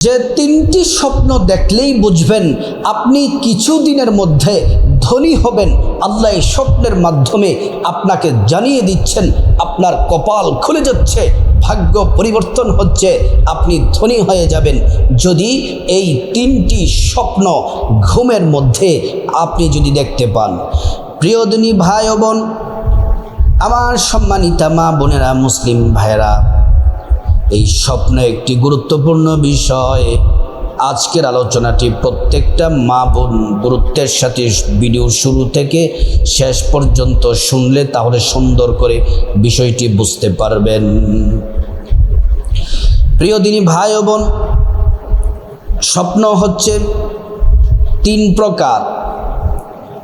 যে তিনটি স্বপ্ন দেখলেই বুঝবেন আপনি কিছুদিনের মধ্যে ধনী হবেন। আল্লাহ এই স্বপ্নের মাধ্যমে আপনাকে জানিয়ে দিচ্ছেন, আপনার কপাল খুলে যাচ্ছে, ভাগ্য পরিবর্তন হচ্ছে, আপনি ধনী হয়ে যাবেন। যদি এই তিনটি স্বপ্ন ঘুমের মধ্যে আপনি যদি দেখতে পান। প্রিয় দিনী ভাই বোন, আমার সম্মানিতা মা বোনেরা, মুসলিম ভাইয়েরা এই স্বপ্ন একটি গুরুত্বপূর্ণ বিষয়। আজকের আলোচনাটি প্রত্যেকটা মা বোন গুরুত্বের সাথে ভিডিও শুরু থেকে শেষ পর্যন্ত শুনলে তাহলে সুন্দর করে বিষয়টি বুঝতে পারবেন। প্রিয় দিনী ভাই ও বোন, স্বপ্ন হচ্ছে তিন প্রকার।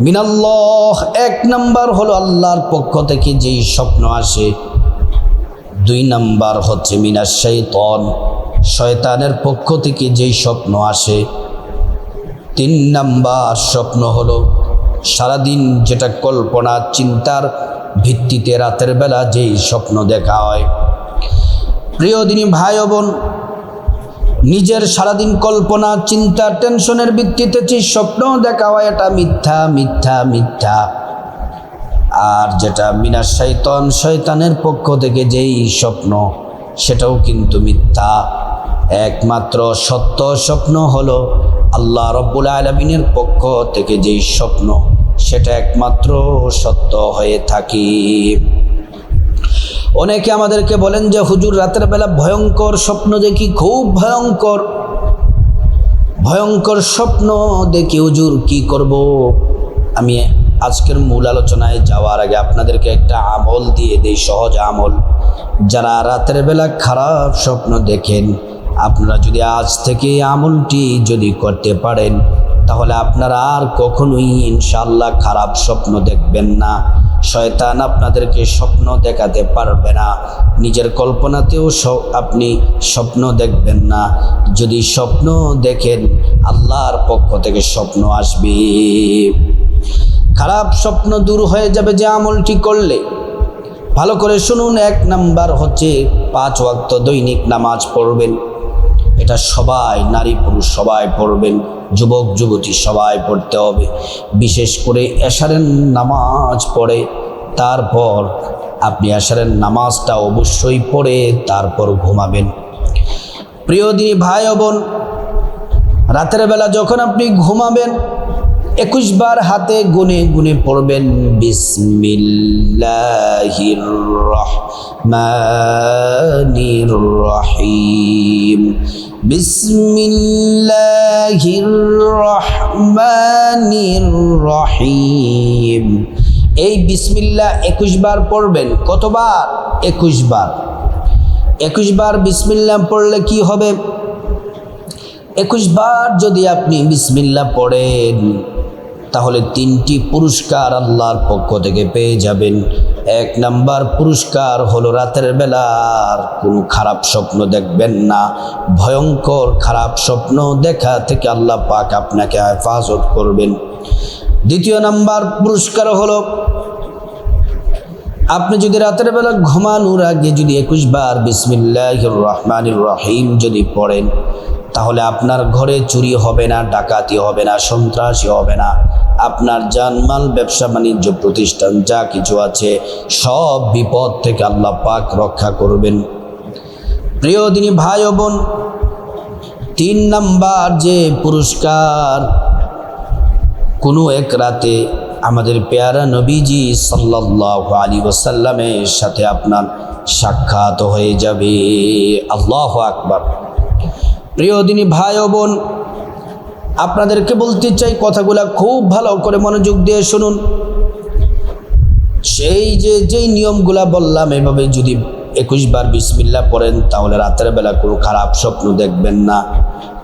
মিনাল্লাহ এক নাম্বার হলো আল্লাহর পক্ষ থেকে যেই স্বপ্ন আসে দুই নাম্বার হচ্ছে মিনার শৈতন শয়তানের পক্ষ থেকে যেই স্বপ্ন আসে, তিন নাম্বার স্বপ্ন হলো সারাদিন যেটা কল্পনা, চিন্তার ভিত্তিতে রাতের বেলা যেই স্বপ্ন দেখা হয়। প্রিয় দিনী ভাই বোন, নিজের সারাদিন কল্পনা, চিন্তা, টেনশনের ভিত্তিতে যে স্বপ্ন দেখা হয়, এটা মিথ্যা মিথ্যা মিথ্যা। আর যেটা মিনার শৈতন শয়তানের পক্ষ থেকে যেই স্বপ্ন, সেটাও কিন্তু মিথ্যা। একমাত্র সত্য স্বপ্ন হলো আল্লাহ রব্বুল আলমিনের পক্ষ থেকে যেই স্বপ্ন, সেটা একমাত্র সত্য হয়ে থাকে। অনেকে আমাদেরকে বলেন যে, হুজুর, রাতের বেলা ভয়ঙ্কর স্বপ্ন দেখি, খুব ভয়ঙ্কর। ভয়ঙ্কর স্বপ্ন দেখি, হুজুর, কি করব? আমি আজকের মূল আলোচনায় যাওয়ার আগে আপনাদেরকে একটা আমল দিয়ে দেই, সহজ আমল। যারা রাতের বেলা খারাপ স্বপ্ন দেখেন, আপনারা যদি আজ থেকে আমলটি যদি করতে পারেন, তাহলে আপনারা আর কখনোই ইনশাল্লাহ খারাপ স্বপ্ন দেখবেন না। শয়তান আপনাদেরকে স্বপ্ন দেখাতে পারবে না। নিজের কল্পনাতেও আপনি স্বপ্ন দেখবেন না। যদি স্বপ্ন দেখেন, আল্লাহর পক্ষ থেকে স্বপ্ন আসবে। খারাপ স্বপ্ন দূর হয়ে যাবে যে আমলটি করলে। ভালো করে শুনুন, এক নাম্বার হচ্ছে পাঁচ ওয়াক্ত দৈনিক নামাজ পড়বেন। এটা সবাই, নারী পুরুষ সবাই পড়বেন, যুবক, যুবতী সবাই পড়তে হবে। বিশেষ করে এশারের নামাজ পড়ে, তারপর আপনি এশারের নামাজটা অবশ্যই পড়ে, তারপর ঘুমাবেন। প্রিয় দিনী ভাই বোন, রাতের বেলা যখন আপনি ঘুমাবেন একুশ বার হাতে গুনে গুনে পড়বেন, বিসমিল্লাহির রহমানির রহিম। এই বিসমিল্লাহ একুশ বার পড়বেন, কতবার? একুশ বার। একুশ বার বিসমিল্লাহ পড়লে কি হবে? একুশ বার যদি আপনি বিসমিল্লা পড়েন তাহলে তিনটি পুরস্কার আল্লাহর পক্ষ থেকে পেয়ে যাবেন। এক নাম্বার পুরস্কার হলো রাতের বেলার কোনো খারাপ স্বপ্ন দেখবেন না। ভয়ঙ্কর খারাপ স্বপ্ন দেখা থেকে আল্লাহ পাক আপনাকে হেফাজত করবেন। দ্বিতীয় নাম্বার পুরস্কার হলো, আপনি যদি রাতের বেলা ঘুমানোর আগে যদি একুশ বার বিসমিল্লাহ রহমানির রহিম যদি পড়েন তাহলে আপনার ঘরে চুরি হবে না, ডাকাতি হবে না, সন্ত্রাসী হবে না। আপনার জানমাল, ব্যবসা, বাণিজ্য প্রতিষ্ঠান, যা কিছু আছে, সব বিপদ থেকে আল্লাহ পাক রক্ষা করবেন। প্রিয় দিনী ভাই বোন, তিন নাম্বার যে পুরস্কার, কোনো এক রাতে আমাদের পেয়ারা নবীজি সাল্লাহ আলী ওসাল্লামের সাথে আপনার সাক্ষাৎ হয়ে যাবে। আল্লাহ আকবার। প্রিয় দিনী ভাই ও বোন, আপনাদেরকে বলতে চাই কথাগুলা খুব ভালো করে মনোযোগ দিয়ে শুনুন। সেই যে, যেই নিয়মগুলা বললাম এভাবে যদি একুশ বার বিসমিল্লা পড়েন, তাহলে রাতের বেলা কোনো খারাপ স্বপ্ন দেখবেন না।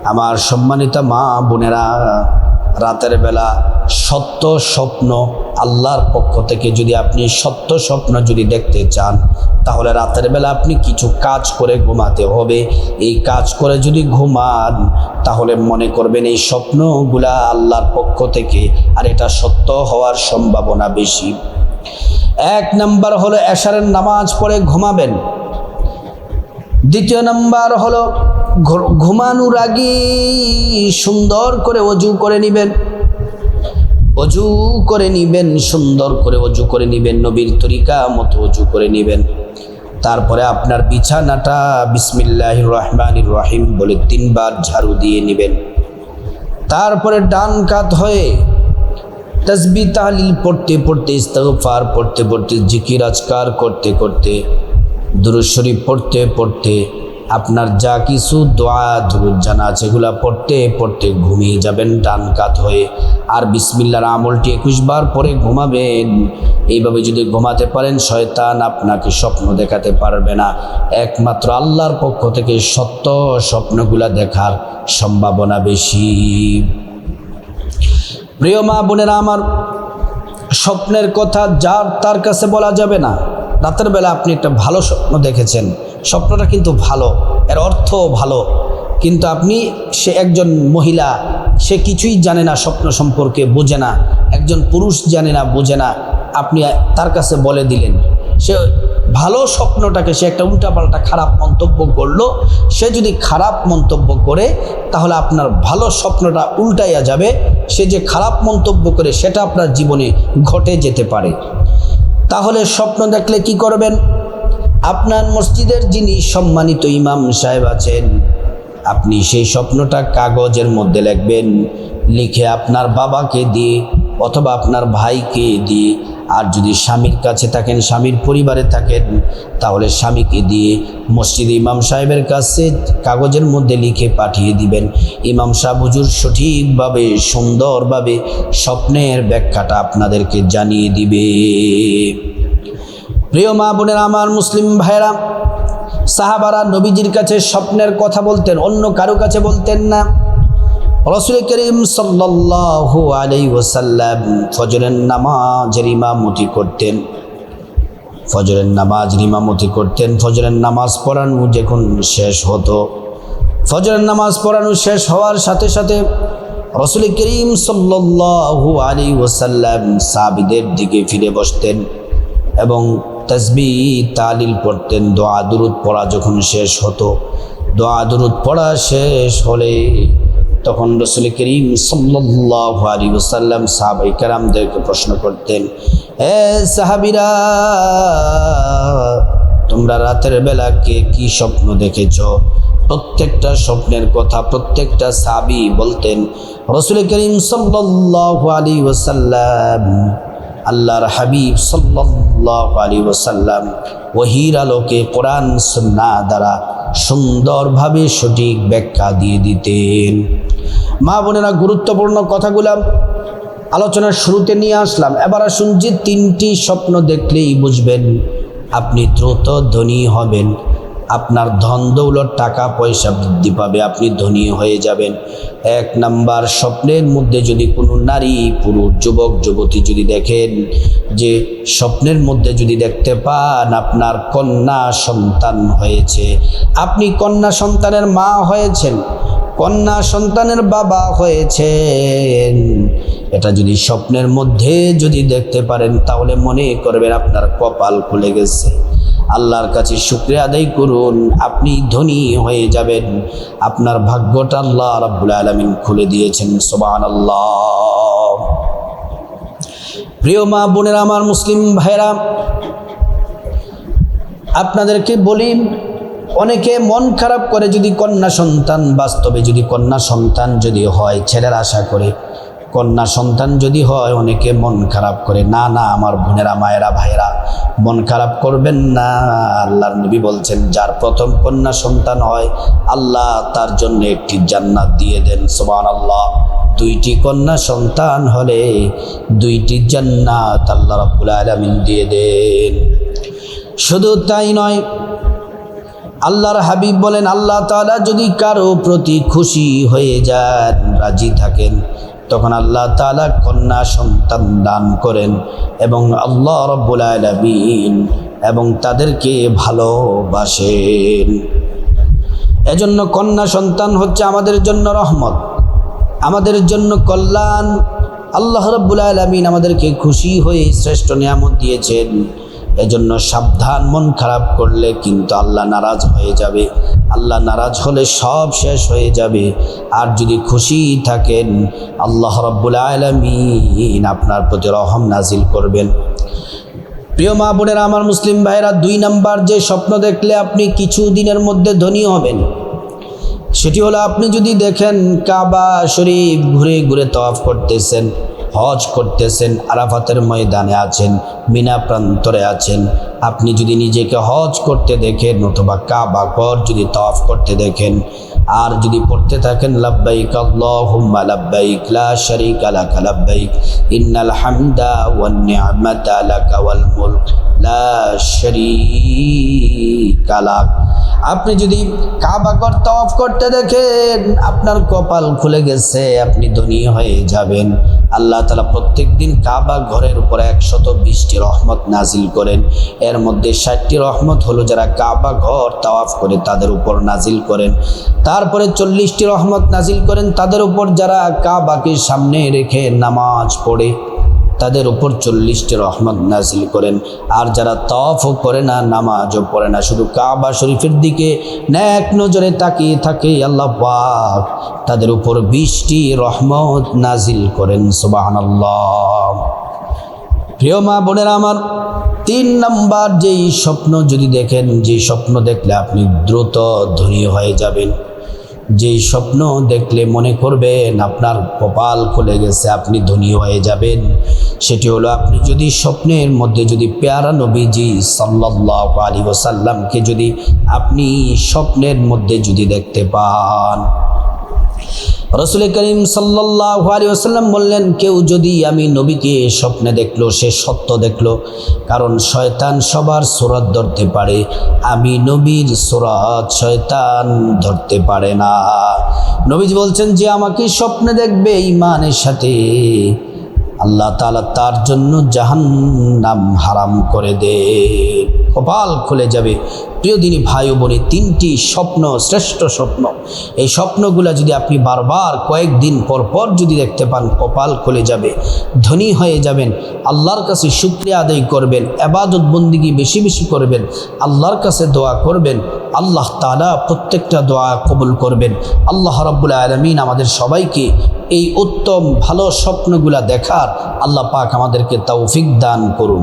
আমার সম্মানিতা মা বোনেরা রাতের বেলা সত্য স্বপ্ন আল্লাহর পক্ষ থেকে যদি আপনি সত্য স্বপ্ন যদি দেখতে চান, তাহলে রাতের বেলা আপনি কিছু কাজ করে ঘুমাতে হবে। এই কাজ করে যদি ঘুমান, তাহলে মনে করবেন এই স্বপ্নগুলা আল্লাহর পক্ষ থেকে, আর এটা সত্য হওয়ার সম্ভাবনা বেশি। এক নাম্বার হলো এশারের নামাজ পড়ে ঘুমাবেন। দ্বিতীয় নাম্বার হলো ঘুমানোর আগে সুন্দর করে অজু করে নেবেন। অজু করে নিবেন, সুন্দর করে অজু করে নিবেন, নবীর তরিকা মতো অজু করে নিবেন। তারপরে আপনার বিছানাটা বিসমিল্লাহ রহমান রহিম বলে তিনবার ঝাড়ু দিয়ে নেবেন। তারপরে ডান কাত হয়ে তসবি তাহলিল পড়তে পড়তে ইস্তফার পড়তে পড়তে, জিকির আজকার করতে করতে, দুরুদ শরীফ পড়তে পড়তে আপনার যা কিছু দোয়া দুরুদ জানা আছে, এগুলা পড়তে পড়তে ঘুমিয়ে যাবেন, ডান কাত হয়ে। আর বিসমিল্লার আমলটি একুশ বার পরে ঘুমাবেন। এইভাবে যদি ঘুমাতে পারেন, শয়তান আপনাকে স্বপ্ন দেখাতে পারবে না। একমাত্র আল্লাহর পক্ষ থেকে সত্য স্বপ্নগুলা দেখার সম্ভাবনা বেশি। প্রিয় মা বোনেরা, আমার স্বপ্নের কথা যার তার কাছে বলা যাবে না। রাতের বেলা আপনি একটা ভালো স্বপ্ন দেখেছেন। স্বপ্নটা কিন্তু ভালো, এর অর্থও ভালো। কিন্তু আপনি সে একজন মহিলা, সে কিছুই জানে না স্বপ্ন সম্পর্কে, বোঝে না। একজন পুরুষ জানে না, বোঝে না। আপনি তার কাছে বলে দিলেন। সে ভালো স্বপ্নটাকে সে একটা উল্টাপাল্টা খারাপ মন্তব্য করল। সে যদি খারাপ মন্তব্য করে, তাহলে আপনার ভালো স্বপ্নটা উল্টাইয়া যাবে। সে যে খারাপ মন্তব্য করে, সেটা আপনার জীবনে ঘটে যেতে পারে। তাহলে স্বপ্ন দেখলে কি করবেন? আপনার মসজিদের যিনি সম্মানিত ইমাম সাহেব আছেন, আপনি সেই স্বপ্নটা কাগজের মধ্যে লিখবেন। লিখে আপনার বাবাকে দিয়ে অথবা আপনার ভাইকে দিয়ে আর যদি স্বামীর কাছে থাকেন, স্বামীর পরিবারে থাকেন, তাহলে স্বামীকে দিয়ে মসজিদ ইমাম সাহেবের কাছে কাগজের মধ্যে লিখে পাঠিয়ে দিবেন। ইমাম সাহেব, হুজুর, সঠিকভাবে, সুন্দরভাবে স্বপ্নের ব্যাখ্যাটা আপনাদেরকে জানিয়ে দিবে। প্রিয় মা বোনের, আমার মুসলিম ভাইরা সাহাবারা নবীজির কাছে স্বপ্নের কথা বলতেন, অন্য কারও কাছে বলতেন না। রসুল করিম সাল্লাল্লাহু আলাই ওসাল্লাম ফজরের নামাজের ইমামতি করতেন। ফজরের নামাজের ইমামতি করতেন। ফজরের নামাজ পড়ানো যখন শেষ হতো, ফজরের নামাজ পড়ানো শেষ হওয়ার সাথে সাথে রসুল করিম সাল্লাল্লাহু আলী ওসাল্লাম সাবিদের দিকে ফিরে বসতেন এবং তসবি তালিল পড়তেন। দোয়া, দুরুদ পড়া যখন শেষ হতো, দোয়া, দুরুদ পড়া শেষ হলে তখন রসুল করিম সাল্লাহ ওসাল্লাম সাহাবাই কারামদেরকে প্রশ্ন করতেন, এ সাহাবিরা, তোমরা রাতের বেলা কে কি স্বপ্ন দেখেছ? প্রত্যেকটা স্বপ্নের কথা প্রত্যেকটা সাবি বলতেন, রসুল করিম সাল্লাহ আলী ওসাল্লাম আল্লাহর হাবিব সাল্লাহ আলী ওসাল্লাম ওহির আলোকে কোরআন সন্না দ্বারা সুন্দরভাবে সঠিক ব্যাখ্যা দিয়ে দিতেন। মা বোনেরা, গুরুত্বপূর্ণ কথাগুলা আলোচনার শুরুতে নিয়ে আসলাম। এবার আসুন যে তিনটি স্বপ্ন দেখলেই বুঝবেন আপনি দ্রুত ধনী হবেন। আপনার ধন দৌলত, টাকা পয়সা বৃদ্ধি পাবে, আপনি ধনী হয়ে যাবেন। এক নাম্বার, স্বপ্নের মধ্যে যদি কোনো নারী, পুরুষ, যুবক, যুবতী যদি দেখেন যে স্বপ্নের মধ্যে যদি দেখতে পান আপনার কন্যা সন্তান হয়েছে, আপনি কন্যা সন্তানের মা হয়েছেন, কন্যা সন্তানের বাবা হয়েছেন। এটা যদি স্বপ্নের মধ্যে যদি দেখতে পারেন, তাহলে মনে করবেন আপনার কপাল খুলে গেছে। আল্লাহর কাছে শুক্রিয়া আদায় করুন। আপনি ধনী হয়ে যাবেন। আপনার ভাগ্যটা আল্লাহ রাব্বুল আলমিন খুলে দিয়েছেন। সোবান আল্লাহ প্রিয় মা বোনেরা, আমার মুসলিম ভাইরা আপনাদেরকে বলি, অনেকে মন খারাপ করে যদি কন্যা সন্তান, বাস্তবে যদি কন্যা সন্তান যদি হয়, ছেলের আশা করে কন্যা সন্তান যদি হয়, অনেকে মন খারাপ করে, না না, আমার বোনেরা, মায়েরা, ভাইয়েরা, মন খারাপ করবেন না। আল্লাহর নবী বলছেন, যার প্রথম কন্যা সন্তান হয়, আল্লাহ তার জন্য একটি জান্নাত দিয়ে দেন। সোবান আল্লাহ দুইটি কন্যা সন্তান হলে দুইটি জান্নাত আল্লাহ রাব্বুল আলামিন দিয়ে দেন। শুধু তাই নয়, আল্লাহর হাবিব বলেন, আল্লাহ তাআলা যদি কারও প্রতি খুশি হয়ে যান, রাজি থাকেন তখন আল্লাহ তালা কন্যা সন্তান দান করেন এবং আল্লাহ রব্বুল আলামিন এবং তাদেরকে ভালোবাসেন। এজন্য কন্যা সন্তান হচ্ছে আমাদের জন্য রহমত, আমাদের জন্য কল্যাণ। আল্লাহ রব্বুল আলমিন আমাদেরকে খুশি হয়ে শ্রেষ্ঠ নিয়ামত দিয়েছেন। এজন্য সাবধান, মন খারাপ করলে কিন্তু আল্লাহ নারাজ হয়ে যাবে। আল্লাহ নারাজ হলে সব শেষ হয়ে যাবে। আর যদি খুশি থাকেন, আল্লাহ রব্বুল আলমিন আপনার প্রতি রহম নাজিল করবেন। প্রিয় মা বোনেরা, আমার মুসলিম ভাইরা দুই নাম্বার যে স্বপ্ন দেখলে আপনি কিছু দিনের মধ্যে ধনী হবেন, সেটি হলো আপনি যদি দেখেন কাবা শরীফ ঘুরে ঘুরে তফ করতেছেন হজ করতেছেন, আরাফাতের ময়দানে আছেন, মিনা প্রান্তরে আছেন। আপনি যদি নিজেকে হজ করতে দেখেন অথবা কাবা কর যদি তফ করতে দেখেন, আর যদি পড়তে থাকেন, লাব্বাইক আল্লাহুম্মা, লাব্বাইক লা শারীকা লাকা, লাব্বাইক ইন্নাল হামদা ওয়ান নি'মাতা লাকা ওয়াল মুলক, লা শারীকা লাক। আপনি যদি কাবা ঘর তওয়াফ করতে দেখেন, আপনার কপাল খুলে গেছে, আপনি ধনী হয়ে যাবেন। আল্লাহ তালা প্রত্যেক দিন কাবা ঘরের উপরে একশত বিশটি রহমত নাজিল করেন। এর মধ্যে ষাটটি রহমত হলো যারা কাবা ঘর তাওয়াফ করে তাদের উপর নাজিল করেন। তারপরে চল্লিশটি রহমত নাজিল করেন, তাদের উপর যারা কাবাকে সামনে রেখে নামাজ পড়ে। তাদের উপর চল্লিশটি রহমত নাজিল করেন। আর যারা তফও করে না, নামাজও পড়ে না, শুধু কাবা শরীফের দিকে ন্যাক নজরে তাকিয়ে থাকে আল্লাহ পাক। তাদের উপর বিশটি রহমত নাজিল করেন সুবাহান প্রিয় মা বোনেরা আমার, তিন নাম্বার যেই স্বপ্ন যদি দেখেন, যে স্বপ্ন দেখলে আপনি দ্রুত ধনী হয়ে যাবেন। যেই স্বপ্ন দেখলে মনে করবেন, আপনার কপাল খুলে গেছে, আপনি ধনী হয়ে যাবেন। সেটি হলো, আপনি যদি স্বপ্নের মধ্যে যদি পেয়ারা নবীজি সাল্লাহ আলী ওসাল্লামকে যদি আপনি স্বপ্নের মধ্যে যদি দেখতে পান। রসুল করিম সাল্লাহ আলী আসাল্লাম বললেন, কেউ যদি আমি নবীকে স্বপ্নে দেখল, সে সত্য দেখল, কারণ শয়তান সবার সুরত ধরতে পারে। আমি নবীর সুরত শয়তান ধরতে পারে না। নবীজ বলছেন যে, আমাকে স্বপ্নে দেখবে ইমানের সাথে। আল্লাহ তালা তার জন্য জাহান্নাম হারাম করে দে। কপাল খুলে যাবে। প্রিয় দিনী ভাই বোনে তিনটি স্বপ্ন, শ্রেষ্ঠ স্বপ্ন। এই স্বপ্নগুলো যদি আপনি বারবার কয়েকদিন পর পর যদি দেখতে পান, কপাল খুলে যাবে, ধনী হয়ে যাবেন, আল্লাহর কাছে শুক্রিয়া আদায় করবেন আবাদত বন্দিগি বেশি বেশি করবেন, আল্লাহর কাছে দোয়া করবেন, আল্লাহ তালা প্রত্যেকটা দোয়া কবুল করবেন। আল্লাহ রব্বুল আলমিন আমাদের সবাইকে এই উত্তম ভালো স্বপ্নগুলা দেখার আল্লাহ পাক আমাদেরকে তৌফিক দান করুন।